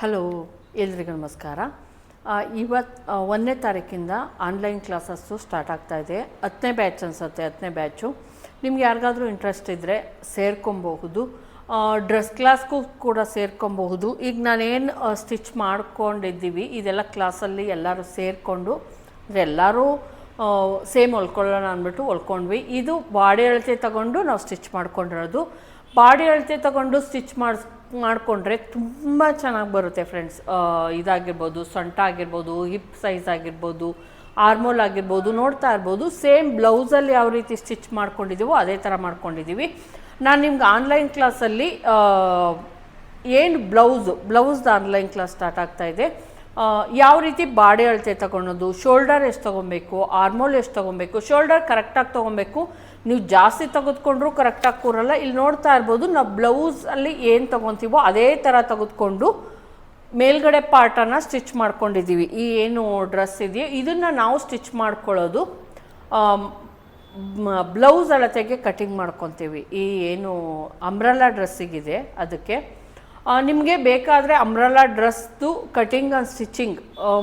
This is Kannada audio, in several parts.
ಹಲೋ, ಎಲ್ರಿಗೂ ನಮಸ್ಕಾರ. ಇವತ್ತು ಒಂದನೇ ತಾರೀಕಿಂದ ಆನ್ಲೈನ್ ಕ್ಲಾಸಸ್ಸು ಸ್ಟಾರ್ಟ್ ಆಗ್ತಾ ಇದೆ. ಹತ್ತನೇ ಬ್ಯಾಚ್ ಅನಿಸುತ್ತೆ ಹತ್ತನೇ ಬ್ಯಾಚು ನಿಮ್ಗೆ ಯಾರಿಗಾದರೂ ಇಂಟ್ರೆಸ್ಟ್ ಇದ್ದರೆ ಸೇರ್ಕೊಬಹುದು. ಡ್ರೆಸ್ ಕ್ಲಾಸ್ಗೂ ಕೂಡ ಸೇರ್ಕೊಬಹುದು. ಈಗ ನಾನೇನು ಸ್ಟಿಚ್ ಮಾಡ್ಕೊಂಡಿದ್ದೀವಿ, ಇದೆಲ್ಲ ಕ್ಲಾಸಲ್ಲಿ ಎಲ್ಲರೂ ಸೇರಿಕೊಂಡು ಎಲ್ಲರೂ ಸೇಮ್ ಹೊಲ್ಕೊಳ್ಳೋಣ ಅಂದ್ಬಿಟ್ಟು ಹೊಲ್ಕೊಂಡ್ವಿ. ಇದು ಬಾಡಿ ಅಳತೆ ತಗೊಂಡು ನಾವು ಸ್ಟಿಚ್ ಮಾಡ್ಕೊಂಡಿರೋದು. ಬಾಡಿ ಅಳತೆ ತಗೊಂಡು ಸ್ಟಿಚ್ ಮಾಡಿಸ್ ಮಾಡಿಕೊಂಡ್ರೆ ತುಂಬ ಚೆನ್ನಾಗಿ ಬರುತ್ತೆ ಫ್ರೆಂಡ್ಸ್ ಇದಾಗಿರ್ಬೋದು, ಸೊಂಟ ಆಗಿರ್ಬೋದು ಹಿಪ್ ಸೈಜ್ ಆಗಿರ್ಬೋದು ಆರ್ಮೋಲ್ ಆಗಿರ್ಬೋದು, ನೋಡ್ತಾ ಇರ್ಬೋದು ಸೇಮ್ ಬ್ಲೌಸಲ್ಲಿ ಯಾವ ರೀತಿ ಸ್ಟಿಚ್ ಮಾಡ್ಕೊಂಡಿದ್ದೀವೋ ಅದೇ ಥರ ಮಾಡ್ಕೊಂಡಿದ್ದೀವಿ ನಾನು ನಿಮ್ಗೆ ಆನ್ಲೈನ್ ಕ್ಲಾಸಲ್ಲಿ ಏನು ಬ್ಲೌಸು ಬ್ಲೌಸ್ದು ಆನ್ಲೈನ್ ಕ್ಲಾಸ್ ಸ್ಟಾರ್ಟ್ ಆಗ್ತಾ ಇದೆ. ಯಾವ ರೀತಿ ಬಾಡಿ ಅಳತೆ ತಗೊಳೋದು ಶೋಲ್ಡರ್ ಎಷ್ಟು ತೊಗೊಬೇಕು ಆರ್ಮೋಲ್ ಎಷ್ಟು ತೊಗೊಬೇಕು ಶೋಲ್ಡರ್ ಕರೆಕ್ಟಾಗಿ ತೊಗೊಬೇಕು ನೀವು ಜಾಸ್ತಿ ತೆಗೆದುಕೊಂಡ್ರೂ ಕರೆಕ್ಟಾಗಿ ಕೂರಲ್ಲ. ಇಲ್ಲಿ ನೋಡ್ತಾ ಇರ್ಬೋದು, ನಾವು ಬ್ಲೌಸಲ್ಲಿ ಏನು ತೊಗೊತೀವೋ ಅದೇ ಥರ ತೆಗೆದುಕೊಂಡು ಮೇಲ್ಗಡೆ ಪಾರ್ಟನ್ನು ಸ್ಟಿಚ್ ಮಾಡ್ಕೊಂಡಿದ್ದೀವಿ. ಈ ಏನು ಡ್ರೆಸ್ ಇದೆಯೋ, ಇದನ್ನು ನಾವು ಸ್ಟಿಚ್ ಮಾಡ್ಕೊಳ್ಳೋದು ಬ್ಲೌಸ್ ಅಳತೆಗೆ ಕಟಿಂಗ್ ಮಾಡ್ಕೊತೀವಿ. ಈ ಏನು ಅಂಬ್ರಲ್ಲಾ ಡ್ರೆಸ್ಸಿಗಿದೆ ಅದಕ್ಕೆ. ನಿಮಗೆ ಬೇಕಾದರೆ ಅಂಬ್ರಲ್ಲಾ ಡ್ರೆಸ್ದು ಕಟಿಂಗ್ ಆ್ಯಂಡ್ ಸ್ಟಿಚಿಂಗ್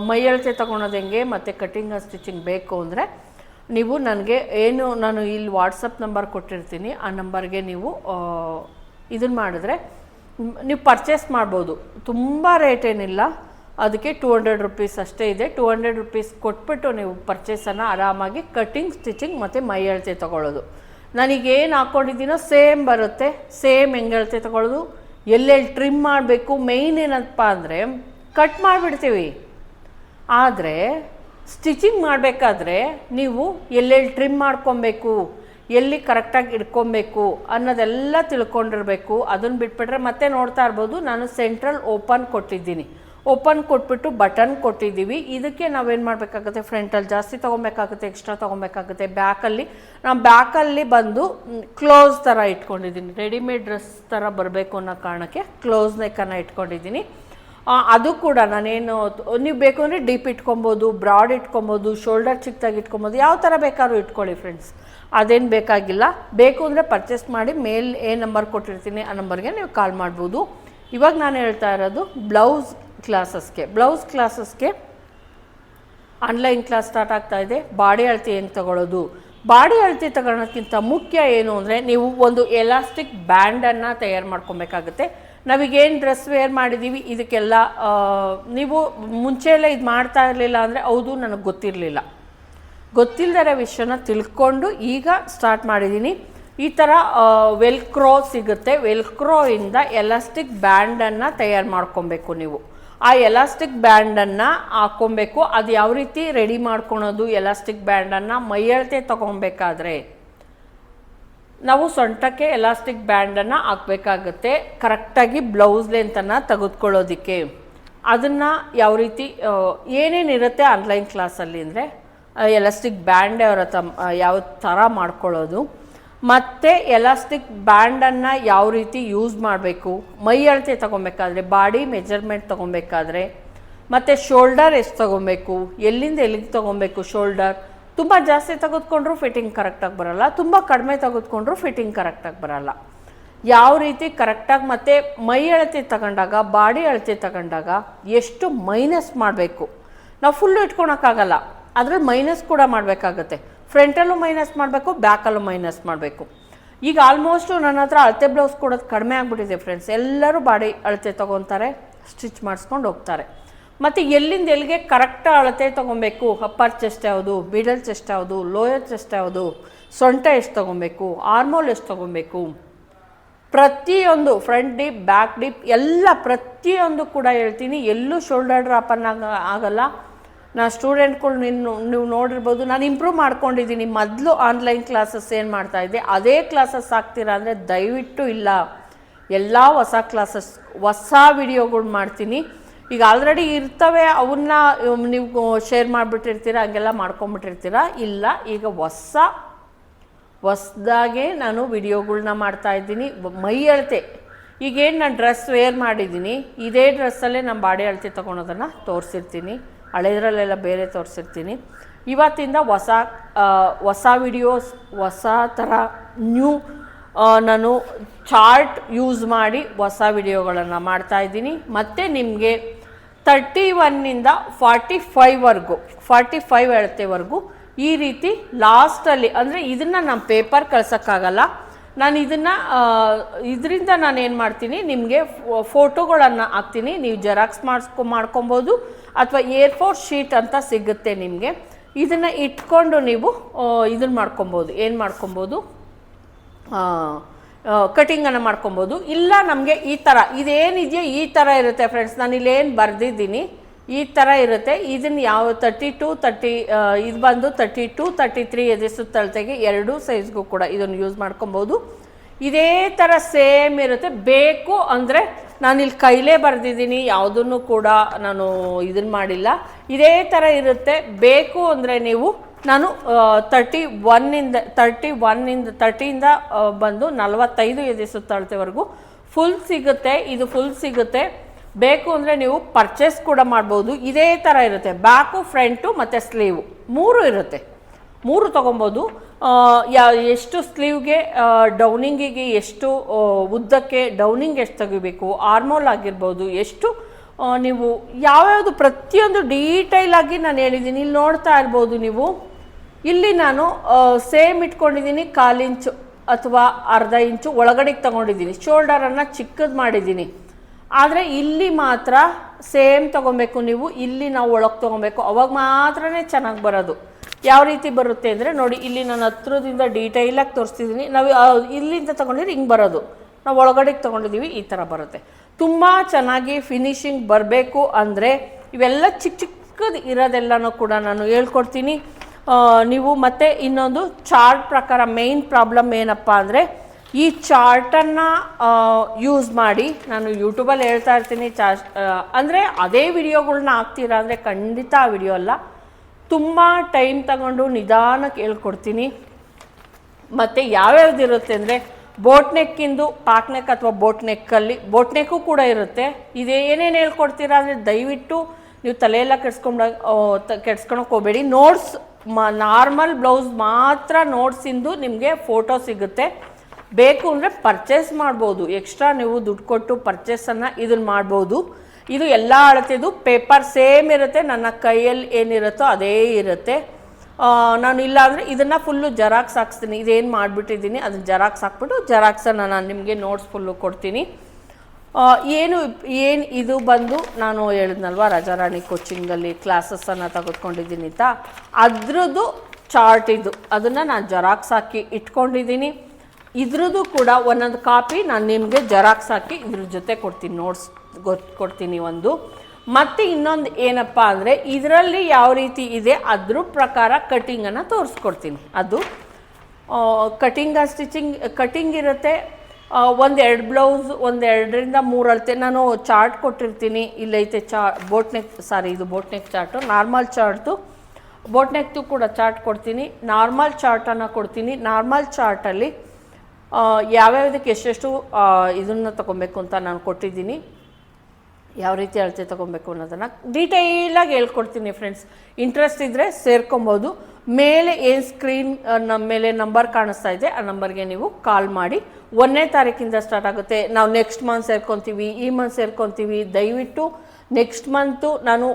ಮೈ ಅಳತೆ ತೊಗೊಳೋದು ಹೆಂಗೆ, ಮತ್ತು ಕಟಿಂಗ್ ಆ್ಯಂಡ್ ಸ್ಟಿಚಿಂಗ್ ಬೇಕು ಅಂದರೆ ನೀವು ನನಗೆ ಏನು, ನಾನು ಇಲ್ಲಿ ವಾಟ್ಸಪ್ ನಂಬರ್ ಕೊಟ್ಟಿರ್ತೀನಿ, ಆ ನಂಬರ್ಗೆ ನೀವು ಇದನ್ನ ಮಾಡಿದ್ರೆ ನೀವು ಪರ್ಚೇಸ್ ಮಾಡ್ಬೋದು. ತುಂಬ ರೇಟ್ ಏನಿಲ್ಲ. ಅದಕ್ಕೆ ಟೂ ಹಂಡ್ರೆಡ್ ರುಪೀಸ್ ಅಷ್ಟೇ ಇದೆ. ಟೂ ಹಂಡ್ರೆಡ್ ರುಪೀಸ್ ಕೊಟ್ಬಿಟ್ಟು ನೀವು ಪರ್ಚೇಸನ್ನು ಆರಾಮಾಗಿ ಕಟ್ಟಿಂಗ್ ಸ್ಟಿಚಿಂಗ್ ಮತ್ತು ಮೈ ಅಳತೆ ತೊಗೊಳ್ಳೋದು. ನನಗೇನು ಹಾಕ್ಕೊಂಡಿದ್ದೀನೋ ಸೇಮ್ ಬರುತ್ತೆ. ಸೇಮ್ ಹೆಂಗೆ ಅಳತೆ ತೊಗೊಳ್ಳೋದು. ಎಲ್ಲೆಲ್ಲಿ ಟ್ರಿಮ್ ಮಾಡಬೇಕು ಮೇಯ್ನ್ ಏನಪ್ಪ ಅಂದರೆ, ಕಟ್ ಮಾಡಿಬಿಡ್ತೀವಿ. ಆದರೆ ಸ್ಟಿಚಿಂಗ್ ಮಾಡಬೇಕಾದ್ರೆ ನೀವು ಎಲ್ಲೆಲ್ಲಿ ಟ್ರಿಮ್ ಮಾಡ್ಕೊಬೇಕು, ಎಲ್ಲಿ ಕರೆಕ್ಟಾಗಿ ಇಟ್ಕೊಬೇಕು ಅನ್ನೋದೆಲ್ಲ ತಿಳ್ಕೊಂಡಿರಬೇಕು. ಅದನ್ನು ಬಿಟ್ಬಿಟ್ರೆ ಮತ್ತೆ ನೋಡ್ತಾ ಇರ್ಬೋದು, ನಾನು ಸೆಂಟ್ರಲ್ ಓಪನ್ ಕೊಟ್ಟಿದ್ದೀನಿ. ಓಪನ್ ಕೊಟ್ಬಿಟ್ಟು ಬಟನ್ ಕೊಟ್ಟಿದ್ದೀವಿ. ಇದಕ್ಕೆ ನಾವೇನು ಮಾಡಬೇಕಾಗುತ್ತೆ? ಫ್ರಂಟಲ್ಲಿ ಜಾಸ್ತಿ ತೊಗೊಬೇಕಾಗುತ್ತೆ ಎಕ್ಸ್ಟ್ರಾ ತೊಗೊಬೇಕಾಗುತ್ತೆ. ಬ್ಯಾಕಲ್ಲಿ ನಾನು ಬ್ಯಾಕಲ್ಲಿ ಬಂದು ಕ್ಲೋಸ್ ಥರ ಇಟ್ಕೊಂಡಿದ್ದೀನಿ. ರೆಡಿಮೇಡ್ ಡ್ರೆಸ್ ಥರ ಬರಬೇಕು ಅನ್ನೋ ಕಾರಣಕ್ಕೆ ಕ್ಲೋಸ್ ನೆಕ್ಕನ್ನು ಇಟ್ಕೊಂಡಿದ್ದೀನಿ. ಅದು ಕೂಡ ನಾನೇನು ನೀವು ಬೇಕು ಅಂದರೆ ಡೀಪ್ ಇಟ್ಕೊಬೋದು ಬ್ರಾಡ್ ಇಟ್ಕೊಬೋದು ಶೋಲ್ಡರ್ ಚಿಕ್ಕದಾಗಿ ಇಟ್ಕೊಬೋದು, ಯಾವ ಥರ ಬೇಕಾದ್ರೂ ಇಟ್ಕೊಳ್ಳಿ ಫ್ರೆಂಡ್ಸ್ ಅದೇನು ಬೇಕಾಗಿಲ್ಲ. ಬೇಕು ಅಂದರೆ ಪರ್ಚೇಸ್ ಮಾಡಿ, ಮೇಲ್ ಏನು ನಂಬರ್ ಕೊಟ್ಟಿರ್ತೀನಿ, ಆ ನಂಬರ್ಗೆ ನೀವು ಕಾಲ್ ಮಾಡ್ಬೋದು. ಇವಾಗ ನಾನು ಹೇಳ್ತಾ ಇರೋದು ಬ್ಲೌಸ್ ಕ್ಲಾಸಸ್ಗೆ ಬ್ಲೌಸ್ ಕ್ಲಾಸಸ್ಗೆ ಆನ್ಲೈನ್ ಕ್ಲಾಸ್ ಸ್ಟಾರ್ಟ್ ಆಗ್ತಾ ಇದೆ. ಬಾಡಿ ಅಳತೆ ಹೆಂಗೆ ತಗೊಳ್ಳೋದು ಬಾಡಿ ಅಳತೆ ತಗೊಳ್ಳೋಕ್ಕಿಂತ ಮುಖ್ಯ ಏನು ಅಂದರೆ ನೀವು ಒಂದು ಎಲಾಸ್ಟಿಕ್ ಬ್ಯಾಂಡನ್ನು ತಯಾರು ಮಾಡ್ಕೊಬೇಕಾಗುತ್ತೆ. ನಾವೀಗೇನು ಡ್ರೆಸ್ ವೇರ್ ಮಾಡಿದ್ದೀವಿ ಇದಕ್ಕೆಲ್ಲ ನೀವು ಮುಂಚೆ ಎಲ್ಲ ಇದು ಮಾಡ್ತಾ ಇರಲಿಲ್ಲ ಅಂದರೆ ಹೌದು, ನನಗೆ ಗೊತ್ತಿರಲಿಲ್ಲ. ಗೊತ್ತಿಲ್ಲದರ ವಿಷಯನ ತಿಳ್ಕೊಂಡು ಈಗ ಸ್ಟಾರ್ಟ್ ಮಾಡಿದ್ದೀನಿ ಈ ಥರ ವೆಲ್ಕ್ರೋ ಸಿಗುತ್ತೆ. ವೆಲ್ಕ್ರೋಯಿಂದ ಎಲಾಸ್ಟಿಕ್ ಬ್ಯಾಂಡನ್ನು ತಯಾರು ಮಾಡ್ಕೊಬೇಕು ನೀವು. ಆ ಎಲಾಸ್ಟಿಕ್ ಬ್ಯಾಂಡನ್ನು ಹಾಕ್ಕೊಬೇಕು ಅದು ಯಾವ ರೀತಿ ರೆಡಿ ಮಾಡ್ಕೊಳೋದು? ಎಲಾಸ್ಟಿಕ್ ಬ್ಯಾಂಡನ್ನು ಮೈಯಳತೆ ತೊಗೊಬೇಕಾದ್ರೆ ನಾವು ಸೊಂಟಕ್ಕೆ ಎಲಾಸ್ಟಿಕ್ ಬ್ಯಾಂಡನ್ನು ಹಾಕಬೇಕಾಗುತ್ತೆ. ಕರೆಕ್ಟಾಗಿ ಬ್ಲೌಸ್ ಲೆಂತನ್ನು ತೆಗೆದುಕೊಳ್ಳೋದಕ್ಕೆ. ಅದನ್ನು ಯಾವ ರೀತಿ ಏನೇನಿರುತ್ತೆ ಆನ್ಲೈನ್ ಕ್ಲಾಸಲ್ಲಿ ಅಂದರೆ ಎಲಾಸ್ಟಿಕ್ ಬ್ಯಾಂಡ್ ಅವರ ತ ಯಾವ ಥರ ಮಾಡ್ಕೊಳ್ಳೋದು. ಮತ್ತು ಎಲಾಸ್ಟಿಕ್ ಬ್ಯಾಂಡನ್ನು ಯಾವ ರೀತಿ ಯೂಸ್ ಮಾಡಬೇಕು. ಮೈ ಅಳತೆ ತೊಗೊಬೇಕಾದ್ರೆ, ಬಾಡಿ ಮೆಜರ್ಮೆಂಟ್ ತೊಗೊಬೇಕಾದ್ರೆ, ಮತ್ತು ಶೋಲ್ಡರ್ ಎಷ್ಟು ತೊಗೊಬೇಕು, ಎಲ್ಲಿಂದ ಎಲ್ಲಿಗೆ ತೊಗೊಬೇಕು ಶೋಲ್ಡರ್ ತುಂಬ ಜಾಸ್ತಿ ತೆಗೆದುಕೊಂಡ್ರೂ ಫಿಟ್ಟಿಂಗ್ ಕರೆಕ್ಟಾಗಿ ಬರಲ್ಲ, ತುಂಬ ಕಡಿಮೆ ತೆಗೆದುಕೊಂಡ್ರೂ ಫಿಟ್ಟಿಂಗ್ ಕರೆಕ್ಟಾಗಿ ಬರಲ್ಲ. ಯಾವ ರೀತಿ ಕರೆಕ್ಟಾಗಿ ಮತ್ತು ಮೈ ಅಳತೆ ತಗೊಂಡಾಗ, ಬಾಡಿ ಅಳತೆ ತಗೊಂಡಾಗ ಎಷ್ಟು ಮೈನಸ್ ಮಾಡಬೇಕು? ನಾವು ಫುಲ್ಲು ಇಟ್ಕೊಳಕ್ಕಾಗಲ್ಲ ಆದರೆ ಮೈನಸ್ ಕೂಡ ಮಾಡಬೇಕಾಗತ್ತೆ. ಫ್ರಂಟಲ್ಲೂ ಮೈನಸ್ ಮಾಡಬೇಕು ಬ್ಯಾಕಲ್ಲೂ ಮೈನಸ್ ಮಾಡಬೇಕು. ಈಗ ಆಲ್ಮೋಸ್ಟು ನನ್ನ ಹತ್ರ ಅಳತೆ ಬ್ಲೌಸ್ ಕೊಡೋದು ಕಡಿಮೆ ಆಗಿಬಿಟ್ಟಿದೆ ಫ್ರೆಂಡ್ಸ್ ಎಲ್ಲರೂ ಬಾಡಿ ಅಳತೆ ತೊಗೊತಾರೆ ಸ್ಟಿಚ್ ಮಾಡಿಸ್ಕೊಂಡು ಹೋಗ್ತಾರೆ. ಮತ್ತು ಎಲ್ಲಿಂದ ಎಲ್ಲಿಗೆ ಕರೆಕ್ಟ್ ಅಳತೆ ತೊಗೊಬೇಕು? ಅಪ್ಪರ್ ಚೆಸ್ಟ್ ಯಾವುದು ಮಿಡಲ್ ಚೆಸ್ಟ್ ಯಾವುದು ಲೋಯರ್ ಚೆಸ್ಟ್ ಯಾವುದು? ಸೊಂಟ ಎಷ್ಟು ತೊಗೊಬೇಕು? ಆರ್ಮೋಲ್ ಎಷ್ಟು ತೊಗೊಬೇಕು? ಪ್ರತಿಯೊಂದು ಫ್ರಂಟ್ ಡಿಪ್ ಬ್ಯಾಕ್ ಡಿಪ್ ಎಲ್ಲ ಪ್ರತಿಯೊಂದು ಕೂಡ ಹೇಳ್ತೀನಿ. ಎಲ್ಲೂ ಶೋಲ್ಡರ್ ಡ್ರಾಪನ್ ಆಗ, ಆಗಲ್ಲ. ನಾ ಸ್ಟೂಡೆಂಟ್ಗಳು ನಿನ್ನ, ನೀವು ನೋಡಿರ್ಬೋದು. ನಾನು ಇಂಪ್ರೂವ್ ಮಾಡ್ಕೊಂಡಿದ್ದೀನಿ. ಮೊದಲು ಆನ್ಲೈನ್ ಕ್ಲಾಸಸ್ ಏನು ಮಾಡ್ತಾ ಇದ್ದೆ? ಅದೇ ಕ್ಲಾಸಸ್ ಆಗ್ತೀರಾ ಅಂದರೆ ದಯವಿಟ್ಟು ಇಲ್ಲ. ಎಲ್ಲ ಹೊಸ ಕ್ಲಾಸಸ್ ಹೊಸ ವಿಡಿಯೋಗಳು ಮಾಡ್ತೀನಿ. ಈಗ ಆಲ್ರೆಡಿ ಇರ್ತವೆ, ಅವನ್ನ ನೀವು ಶೇರ್ ಮಾಡಿಬಿಟ್ಟಿರ್ತೀರ, ಹಂಗೆಲ್ಲ ಮಾಡ್ಕೊಂಬಿಟ್ಟಿರ್ತೀರ ಇಲ್ಲ, ಈಗ ಹೊಸ, ಹೊಸ್ದಾಗೆ ನಾನು ವಿಡಿಯೋಗಳನ್ನ ಮಾಡ್ತಾ ಇದ್ದೀನಿ. ಮೈ ಅಳತೆ. ಈಗೇನು ನಾನು ಡ್ರೆಸ್ ವೇರ್ ಮಾಡಿದ್ದೀನಿ, ಇದೇ ಡ್ರೆಸ್ಸಲ್ಲೇ ನಮ್ಮ ಬಾಡಿ ಅಳತೆ ತೊಗೊಳೋದನ್ನು ತೋರಿಸಿರ್ತೀನಿ. ಹಳೆದ್ರಲ್ಲೆಲ್ಲ ಬೇರೆ ತೋರಿಸಿರ್ತೀನಿ. ಇವತ್ತಿಂದ ಹೊಸ ಹೊಸ ವಿಡಿಯೋಸ್ ಹೊಸ ಥರ ನ್ಯೂ ನಾನು ಚಾರ್ಟ್ ಯೂಸ್ ಮಾಡಿ ಹೊಸ ವಿಡಿಯೋಗಳನ್ನು ಮಾಡ್ತಾಯಿದ್ದೀನಿ ಮತ್ತು ನಿಮಗೆ ತರ್ಟಿ ಒನ್ನಿಂದ ಫಾರ್ಟಿ ಫೈವ್ವರೆಗೂ ಫಾರ್ಟಿ ಫೈವ್ ಅಳತೆವರೆಗೂ ಈ ರೀತಿ ಲಾಸ್ಟಲ್ಲಿ ಅಂದರೆ ಇದನ್ನು ನಮ್ಮ ಪೇಪರ್ ಕಳ್ಸೋಕ್ಕಾಗಲ್ಲ. ನಾನು ಇದನ್ನು ಇದರಿಂದ ನಾನು ಏನು ಮಾಡ್ತೀನಿ, ನಿಮಗೆ ಫೋಟೋಗಳನ್ನು ಹಾಕ್ತೀನಿ. ನೀವು ಜೆರಾಕ್ಸ್ ಮಾಡಿಸ್ಕೊ ಮಾಡ್ಕೊಬೋದು, ಅಥವಾ ಏರ್ ಫೋರ್ ಶೀಟ್ ಅಂತ ಸಿಗುತ್ತೆ ನಿಮಗೆ. ಇದನ್ನು ಇಟ್ಕೊಂಡು ನೀವು ಇದನ್ನು ಮಾಡ್ಕೊಬೋದು. ಏನು ಮಾಡ್ಕೊಬೋದು? ಕಟಿಂಗನ್ನು ಮಾಡ್ಕೊಬೋದು. ಇಲ್ಲ, ನಮಗೆ ಈ ಥರ ಇದೇನಿದೆಯೋ ಈ ಥರ ಇರುತ್ತೆ ಫ್ರೆಂಡ್ಸ್ ನಾನು ಇಲ್ಲೇನು ಬರೆದಿದ್ದೀನಿ. ಈ ಥರ ಇರುತ್ತೆ. ಇದನ್ನು ಯಾವ ತರ್ಟಿ ಟು ತರ್ಟಿ ಇದು ಬಂದು ತರ್ಟಿ ಟು ತರ್ಟಿ ತ್ರೀ ಎದೆಸುತ್ತಳತೆಗೆ ಎರಡೂ ಸೈಜ್ಗೂ ಕೂಡ ಇದನ್ನು ಯೂಸ್ ಮಾಡ್ಕೊಬೋದು. ಇದೇ ಥರ ಸೇಮ್ ಇರುತ್ತೆ. ಬೇಕು ಅಂದರೆ ಇಲ್ಲಿ ಕೈಲೇ ಬರೆದಿದ್ದೀನಿ, ಯಾವುದನ್ನು ಕೂಡ ನಾನು ಇದನ್ನು ಮಾಡಿಲ್ಲ. ಇದೇ ಥರ ಇರುತ್ತೆ. ಬೇಕು ಅಂದರೆ ನೀವು ನಾನು ತರ್ಟಿ ಒನ್ನಿಂದ ತರ್ಟಿ ಒನ್ನಿಂದ ತರ್ಟಿಯಿಂದ ಬಂದು ನಲವತ್ತೈದು ಎದೆಸುತ್ತಳತೆವರೆಗೂ ಫುಲ್ ಸಿಗುತ್ತೆ, ಇದು ಫುಲ್ ಸಿಗುತ್ತೆ. ಬೇಕು ಅಂದರೆ ನೀವು ಪರ್ಚೇಸ್ ಕೂಡ ಮಾಡ್ಬೋದು. ಇದೇ ಥರ ಇರುತ್ತೆ. ಬ್ಯಾಕು ಫ್ರಂಟು ಮತ್ತು ಸ್ಲೀವು ಮೂರು ಇರುತ್ತೆ. ಮೂರು ತೊಗೊಬೋದು. ಯಾ, ಎಷ್ಟು ಸ್ಲೀವ್ಗೆ ಡೌನಿಂಗಿಗೆ ಎಷ್ಟು ಉದ್ದಕ್ಕೆ ಡೌನಿಂಗ್ ಎಷ್ಟು ತೆಗಿಬೇಕು ಆರ್ಮೋಲ್ ಆಗಿರ್ಬೋದು, ಎಷ್ಟು ನೀವು ಯಾವ್ಯಾವುದು ಪ್ರತಿಯೊಂದು ಡೀಟೈಲಾಗಿ ನಾನು ಹೇಳಿದ್ದೀನಿ ಇಲ್ಲಿ ನೋಡ್ತಾ ಇರ್ಬೋದು ನೀವು. ಇಲ್ಲಿ ನಾನು ಸೇಮ್ ಇಟ್ಕೊಂಡಿದ್ದೀನಿ ಕಾಲು ಇಂಚು ಅಥವಾ ಅರ್ಧ ಇಂಚು ಒಳಗಡೆಗೆ ತಗೊಂಡಿದ್ದೀನಿ. ಶೋಲ್ಡರನ್ನು ಚಿಕ್ಕದು ಮಾಡಿದ್ದೀನಿ. ಆದರೆ ಇಲ್ಲಿ ಮಾತ್ರ ಸೇಮ್ ತೊಗೊಬೇಕು ನೀವು, ಇಲ್ಲಿ ನಾವು ಒಳಗೆ ತೊಗೊಬೇಕು. ಅವಾಗ ಮಾತ್ರನೇ ಚೆನ್ನಾಗಿ ಬರೋದು. ಯಾವ ರೀತಿ ಬರುತ್ತೆ ಅಂದರೆ ನೋಡಿ, ಇಲ್ಲಿ ನಾನು ಹತ್ರದಿಂದ ಡೀಟೈಲಾಗಿ ತೋರಿಸ್ತಿದ್ದೀನಿ. ನಾವು ಇಲ್ಲಿಂದ ತೊಗೊಂಡಿದ್ರೆ ಹಿಂಗೆ ಬರೋದು. ನಾವು ಒಳಗಡೆಗೆ ತೊಗೊಂಡಿದ್ದೀವಿ, ಈ ಥರ ಬರುತ್ತೆ. ತುಂಬ ಚೆನ್ನಾಗಿ ಫಿನಿಶಿಂಗ್ ಬರಬೇಕು ಅಂದರೆ ಇವೆಲ್ಲ ಚಿಕ್ಕ ಚಿಕ್ಕದು ಇರೋದೆಲ್ಲನೂ ಕೂಡ ನಾನು ಹೇಳ್ಕೊಡ್ತೀನಿ. ನೀವು ಮತ್ತೆ ಇನ್ನೊಂದು ಚಾರ್ಟ್ ಪ್ರಕಾರ ಮೇಯ್ನ್ ಪ್ರಾಬ್ಲಮ್ ಏನಪ್ಪ ಅಂದರೆ ಈ ಚಾರ್ಟನ್ನು ಯೂಸ್ ಮಾಡಿ ನಾನು ಯೂಟ್ಯೂಬಲ್ಲಿ ಹೇಳ್ತಾ ಇರ್ತೀನಿ. ಚಾ ಅಂದರೆ ಅದೇ ವಿಡಿಯೋಗಳ್ನ ಹಾಕ್ತೀರಾ ಅಂದರೆ ಖಂಡಿತ ಆ ವಿಡಿಯೋ ಅಲ್ಲ. ತುಂಬ ಟೈಮ್ ತಗೊಂಡು ನಿಧಾನಕ್ಕೆ ಹೇಳ್ಕೊಡ್ತೀನಿ. ಮತ್ತು ಯಾವ್ಯಾವ್ದು ಇರುತ್ತೆ ಅಂದರೆ ಬೋಟ್ ನೆಕ್ಕಿಂದು ಪಾಕ್ ಅಥವಾ ಬೋಟ್ ನೆಕ್ಕಲ್ಲಿ ಬೋಟ್ ಕೂಡ ಇರುತ್ತೆ. ಇದೇ ಏನೇನು ಹೇಳ್ಕೊಡ್ತೀರಾ ಅಂದರೆ ದಯವಿಟ್ಟು ನೀವು ತಲೆಯೆಲ್ಲ ಕೆಡ್ಸ್ಕೊಂಡ ಕೆಡ್ಸ್ಕೊಳಕ್ಕೆ ಹೋಗಬೇಡಿ. ನೋಟ್ಸ್ ನಾರ್ಮಲ್ ಬ್ಲೌಸ್ ಮಾತ್ರ ನೋಟ್ಸಿಂದು ನಿಮಗೆ ಫೋಟೋ ಸಿಗುತ್ತೆ. ಬೇಕು ಅಂದರೆ ಪರ್ಚೇಸ್ ಮಾಡ್ಬೋದು. ಎಕ್ಸ್ಟ್ರಾ ನೀವು ದುಡ್ಡು ಕೊಟ್ಟು ಪರ್ಚೇಸನ್ನು ಇದನ್ನು ಮಾಡ್ಬೋದು. ಇದು ಎಲ್ಲ ಅಳತೆದು ಪೇಪರ್ ಸೇಮ್ ಇರುತ್ತೆ. ನನ್ನ ಕೈಯಲ್ಲಿ ಏನಿರುತ್ತೋ ಅದೇ ಇರುತ್ತೆ. ನಾನು ಇಲ್ಲ ಅಂದರೆ ಇದನ್ನು ಫುಲ್ಲು ಜೆರಾಕ್ಸ್ ಹಾಕ್ಸ್ತೀನಿ. ಇದೇನು ಮಾಡಿಬಿಟ್ಟಿದ್ದೀನಿ, ಅದನ್ನು ಜೆರಾಕ್ಸ್ ಹಾಕ್ಬಿಟ್ಟು ಜೆರಾಕ್ಸನ್ನು ನಾನು ನಿಮಗೆ ನೋಟ್ಸ್ ಫುಲ್ಲು ಕೊಡ್ತೀನಿ. ಏನು ಏನು ಇದು ಬಂದು ನಾನು ಹೇಳಿದ್ನಲ್ವ ರಾಜಾರಾಣಿ ಕೋಚಿಂಗಲ್ಲಿ ಕ್ಲಾಸಸ್ಸನ್ನು ತೆಗೆದುಕೊಂಡಿದ್ದೀನಿ ಅಂತ? ಅದ್ರದ್ದು ಚಾರ್ಟ್ ಇದು. ಅದನ್ನು ನಾನು ಜೆರಾಕ್ಸ್ ಹಾಕಿ ಇಟ್ಕೊಂಡಿದ್ದೀನಿ. ಇದ್ರದ್ದು ಕೂಡ ಒಂದೊಂದು ಕಾಪಿ ನಾನು ನಿಮಗೆ ಜೆರಾಕ್ಸ್ ಹಾಕಿ ಇದ್ರ ಜೊತೆ ಕೊಡ್ತೀನಿ ನೋಟ್ಸ್ ಕೊಡ್ತೀನಿ ಒಂದು. ಮತ್ತು ಇನ್ನೊಂದು ಏನಪ್ಪ ಅಂದರೆ ಇದರಲ್ಲಿ ಯಾವ ರೀತಿ ಇದೆ ಅದ್ರ ಪ್ರಕಾರ ಕಟಿಂಗನ್ನು ತೋರಿಸ್ಕೊಡ್ತೀನಿ. ಅದು ಕಟಿಂಗ್ ಸ್ಟಿಚಿಂಗ್ ಕಟಿಂಗ್ ಇರುತ್ತೆ. ಒಂದು ಎರಡು ಬ್ಲೌಸ್ ಒಂದು ಎರಡರಿಂದ ಮೂರು ಅಳತೆ ನಾನು ಚಾರ್ಟ್ ಕೊಟ್ಟಿರ್ತೀನಿ. ಇಲ್ಲೈತೆ ಚಾ ಬೋಟ್ನೆಕ್ ಸಾರಿ ಇದು boatneck chart normal chart boat ನೆಕ್ದು ಕೂಡ ಚಾರ್ಟ್ ಕೊಡ್ತೀನಿ. ನಾರ್ಮಲ್ ಚಾರ್ಟನ್ನು ಕೊಡ್ತೀನಿ. ನಾರ್ಮಲ್ ಚಾರ್ಟಲ್ಲಿ ಯಾವ್ಯಾವುದಕ್ಕೆ ಎಷ್ಟೆಷ್ಟು ಇದನ್ನು ತಗೊಬೇಕು ಅಂತ ನಾನು ಕೊಟ್ಟಿದ್ದೀನಿ. ಯಾವ ರೀತಿ ಅಳತೆ ತೊಗೊಬೇಕು ಅನ್ನೋದನ್ನು ಡೀಟೈಲಾಗಿ ಹೇಳ್ಕೊಡ್ತೀನಿ ಫ್ರೆಂಡ್ಸ್ ಇಂಟ್ರೆಸ್ಟ್ ಇದ್ದರೆ ಸೇರ್ಕೊಬೋದು. ಮೇಲೆ ಏನು ಸ್ಕ್ರೀನ್ ನಮ್ಮ ಮೇಲೆ ನಂಬರ್ ಕಾಣಿಸ್ತಾ ಇದೆ, ಆ ನಂಬರ್ಗೆ ನೀವು ಕಾಲ್ ಮಾಡಿ. ಒಂದನೇ ತಾರೀಕಿಂದ ಸ್ಟಾರ್ಟ್ ಆಗುತ್ತೆ. ನಾವು ನೆಕ್ಸ್ಟ್ ಮಂತ್ ಸೇರ್ಕೊತೀವಿ, ಈ ಮಂತ್ ಸೇರ್ಕೊತೀವಿ. ದಯವಿಟ್ಟು ನೆಕ್ಸ್ಟ್ ಮಂತು ನಾನು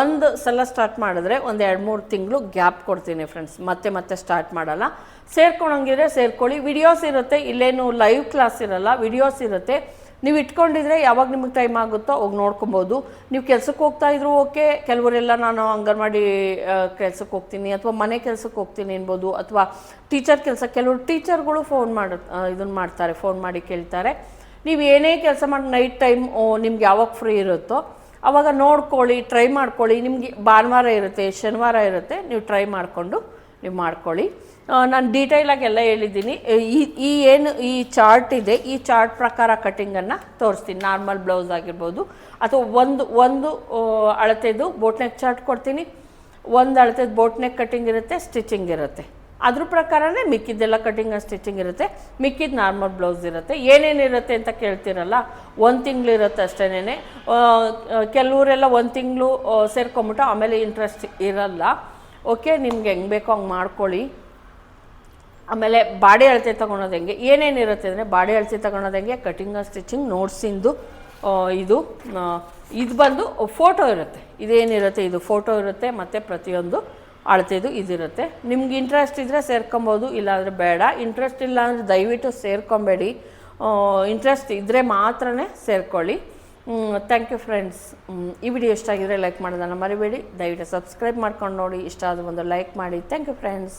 ಒಂದು ಸಲ ಸ್ಟಾರ್ಟ್ ಮಾಡಿದ್ರೆ ಒಂದು ಎರಡು ಮೂರು ತಿಂಗಳು ಗ್ಯಾಪ್ ಕೊಡ್ತೀನಿ ಫ್ರೆಂಡ್ಸ್ ಮತ್ತೆ ಮತ್ತೆ ಸ್ಟಾರ್ಟ್ ಮಾಡಲ್ಲ. ಸೇರ್ಕೊಳಂಗಿದ್ರೆ ಸೇರ್ಕೊಳ್ಳಿ. ವಿಡಿಯೋಸ್ ಇರುತ್ತೆ. ಇಲ್ಲೇನು ಲೈವ್ ಕ್ಲಾಸ್ ಇರಲ್ಲ. ವಿಡಿಯೋಸ್ ಇರುತ್ತೆ. ನೀವು ಇಟ್ಕೊಂಡಿದ್ರೆ ಯಾವಾಗ ನಿಮಗೆ ಟೈಮ್ ಆಗುತ್ತೋ ಹೋಗಿ ನೋಡ್ಕೊಬೋದು. ನೀವು ಕೆಲ್ಸಕ್ಕೆ ಹೋಗ್ತಾ ಇದ್ರು ಓಕೆ, ಕೆಲವರೆಲ್ಲ ನಾನು ಅಂಗನವಾಡಿ ಕೆಲ್ಸಕ್ಕೆ ಹೋಗ್ತೀನಿ ಅಥವಾ ಮನೆ ಕೆಲ್ಸಕ್ಕೆ ಹೋಗ್ತೀನಿ ಅನ್ಬೋದು ಅಥವಾ ಟೀಚರ್ ಕೆಲಸ, ಕೆಲವರು ಟೀಚರ್ಗಳು ಫೋನ್ ಮಾಡ ಇದನ್ನು ಮಾಡ್ತಾರೆ ಫೋನ್ ಮಾಡಿ ಕೇಳ್ತಾರೆ. ನೀವು ಏನೇ ಕೆಲಸ ಮಾಡಿ ನೈಟ್ ಟೈಮ್ ನಿಮ್ಗೆ ಯಾವಾಗ ಫ್ರೀ ಇರುತ್ತೋ ಅವಾಗ ನೋಡ್ಕೊಳ್ಳಿ ಟ್ರೈ ಮಾಡ್ಕೊಳ್ಳಿ. ನಿಮಗೆ ಭಾನುವಾರ ಇರುತ್ತೆ, ಶನಿವಾರ ಇರುತ್ತೆ, ನೀವು ಟ್ರೈ ಮಾಡಿಕೊಂಡು ನೀವು ಮಾಡ್ಕೊಳ್ಳಿ. ನಾನು ಡೀಟೈಲಾಗಿ ಎಲ್ಲ ಹೇಳಿದ್ದೀನಿ. ಈ ಈ ಏನು, ಈ ಚಾರ್ಟ್ ಇದೆ, ಈ ಚಾರ್ಟ್ ಪ್ರಕಾರ ಕಟ್ಟಿಂಗನ್ನು ತೋರಿಸ್ತೀನಿ. ನಾರ್ಮಲ್ ಬ್ಲೌಸ್ ಆಗಿರ್ಬೋದು, ಅಥವಾ ಒಂದು ಒಂದು ಅಳತೆದು ಬೋಟ್ನೆಕ್ ಚಾರ್ಟ್ ಕೊಡ್ತೀನಿ. ಒಂದು ಅಳತೆದು ಬೋಟ್ನೆಕ್ ಕಟ್ಟಿಂಗ್ ಇರುತ್ತೆ ಸ್ಟಿಚಿಂಗ್ ಇರುತ್ತೆ. ಅದ್ರ ಪ್ರಕಾರನೇ ಮಿಕ್ಕಿದ್ದೆಲ್ಲ ಕಟಿಂಗ್ ಸ್ಟಿಚಿಂಗ್ ಇರುತ್ತೆ. ಮಿಕ್ಕಿದ್ದು ನಾರ್ಮಲ್ ಬ್ಲೌಸ್ ಇರುತ್ತೆ. ಏನೇನಿರುತ್ತೆ ಅಂತ ಕೇಳ್ತಿರಲ್ಲ, ಒಂದು ತಿಂಗಳು ಇರುತ್ತೆ ಅಷ್ಟೇನೆ ಕೆಲವರೆಲ್ಲ ಒಂದು ತಿಂಗಳು ಸೇರ್ಕೊಂಬಿಟ್ಟು ಆಮೇಲೆ ಇಂಟ್ರೆಸ್ಟ್ ಇರಲ್ಲ. ಓಕೆ, ನಿಮ್ಗೆ ಹೆಂಗೆ ಬೇಕೋ ಹಂಗೆ ಮಾಡ್ಕೊಳ್ಳಿ. ಆಮೇಲೆ ಬಾಡಿ ಅಳತೆ ತೊಗೊಳೋದು ಹೆಂಗೆ? ಏನೇನಿರುತ್ತೆ ಅಂದರೆ ಬಾಡಿ ಅಳತೆ ತೊಗೊಳೋದು ಹೆಂಗೆ? ಕಟಿಂಗ್ ಸ್ಟಿಚಿಂಗ್ ನೋಟ್ಸಿಂದು ಇದು ಇದು ಬಂದು ಫೋಟೋ ಇರುತ್ತೆ. ಇದೇನಿರುತ್ತೆ ಇದು ಫೋಟೋ ಇರುತ್ತೆ, ಮತ್ತು ಪ್ರತಿಯೊಂದು ಅಳತೆದು ಇದಿರುತ್ತೆ ನಿಮ್ಗೆ ಇಂಟ್ರೆಸ್ಟ್ ಇದ್ದರೆ ಸೇರ್ಕೊಬೋದು, ಇಲ್ಲಾಂದರೆ ಬೇಡ. ಇಂಟ್ರೆಸ್ಟ್ ಇಲ್ಲ ಅಂದರೆ ದಯವಿಟ್ಟು ಸೇರ್ಕೊಬೇಡಿ. ಇಂಟ್ರೆಸ್ಟ್ ಇದ್ದರೆ ಮಾತ್ರ ಸೇರ್ಕೊಳ್ಳಿ. ಥ್ಯಾಂಕ್ ಯು ಫ್ರೆಂಡ್ಸ್ ಈ ವಿಡಿಯೋ ಇಷ್ಟ ಆಗಿದ್ರೆ ಲೈಕ್ ಮಾಡೋದನ್ನು ಮರಿಬೇಡಿ. ದಯವಿಟ್ಟು ಸಬ್ಸ್ಕ್ರೈಬ್ ಮಾಡ್ಕೊಂಡು ನೋಡಿ. ಇಷ್ಟ ಆದ ಒಂದು ಲೈಕ್ ಮಾಡಿ. Thank you friends